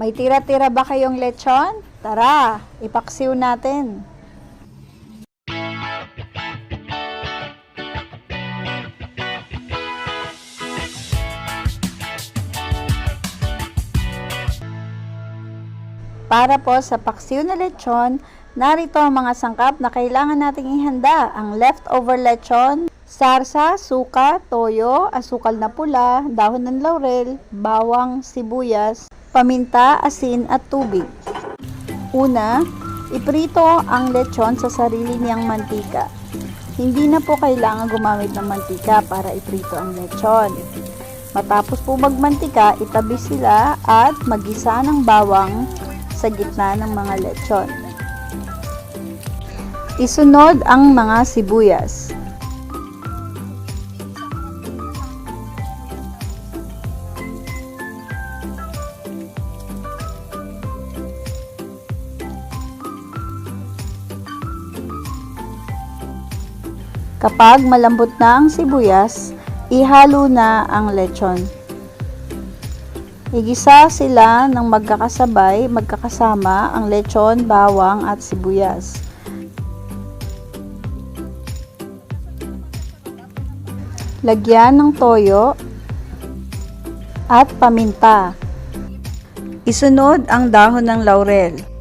May tira-tira ba kayong lechon? Tara, ipaksiw natin. Para po sa paksiw na lechon, narito ang mga sangkap na kailangan nating ihanda. Ang leftover lechon, sarsa, suka, toyo, asukal na pula, dahon ng laurel, bawang, sibuyas, paminta, asin at tubig. Una, iprito ang lechon sa sarili niyang mantika. Hindi na po kailangan gumamit ng mantika para iprito ang lechon. Matapos po magmantika, itabi sila at magisa ng bawang sa gitna ng mga lechon. Isunod ang mga sibuyas. Kapag malambot na ang sibuyas, ihalo na ang lechon. Igisa sila ng magkakasabay, magkakasama ang lechon, bawang at sibuyas. Lagyan ng toyo at paminta. Isunod ang dahon ng laurel.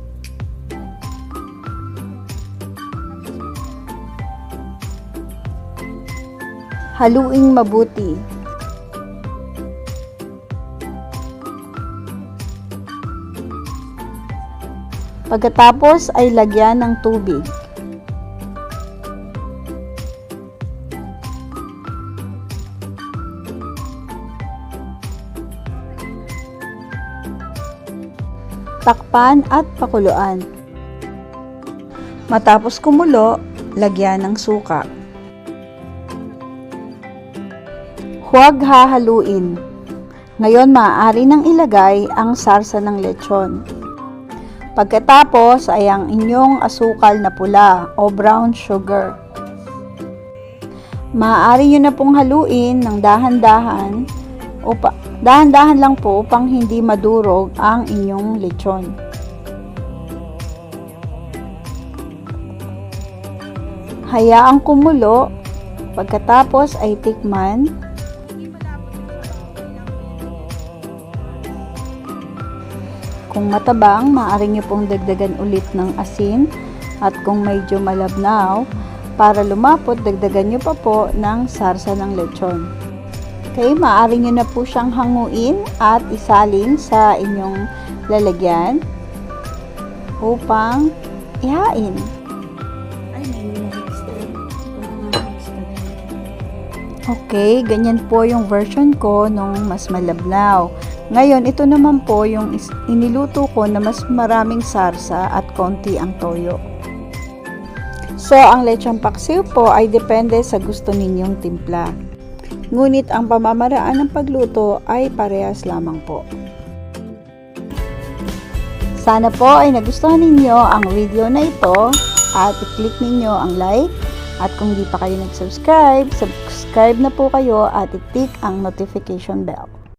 Haluing mabuti. Pagkatapos ay lagyan ng tubig. Takpan at pakuluan. Matapos kumulo, lagyan ng suka. Huwag hahaluin. Ngayon maaari nang ilagay ang sarsa ng lechon. Pagkatapos ay ang inyong asukal na pula o brown sugar. Maaari nyo na pong haluin ng dahan-dahan upa, dahan-dahan lang po upang hindi madurog ang inyong lechon. Hayaang kumulo, pagkatapos ay tikman Kung matabang, maaari nyo pong dagdagan ulit ng asin at kung medyo malabnaw, para lumapot, dagdagan nyo pa po ng sarsa ng lechon. Okay, maaari nyo na po siyang hanguin at isalin sa inyong lalagyan upang ihain. Okay, ganyan po yung version ko nung mas malabnaw. Ngayon, ito naman po yung iniluto ko na mas maraming sarsa at konti ang toyo. So, ang lechon paksiw po ay depende sa gusto ninyong timpla. Ngunit ang pamamaraan ng pagluto ay parehas lamang po. Sana po ay nagustuhan ninyo ang video na ito at i-click ninyo ang like at kung di pa kayo nag-subscribe, subscribe na po kayo at i-tick ang notification bell.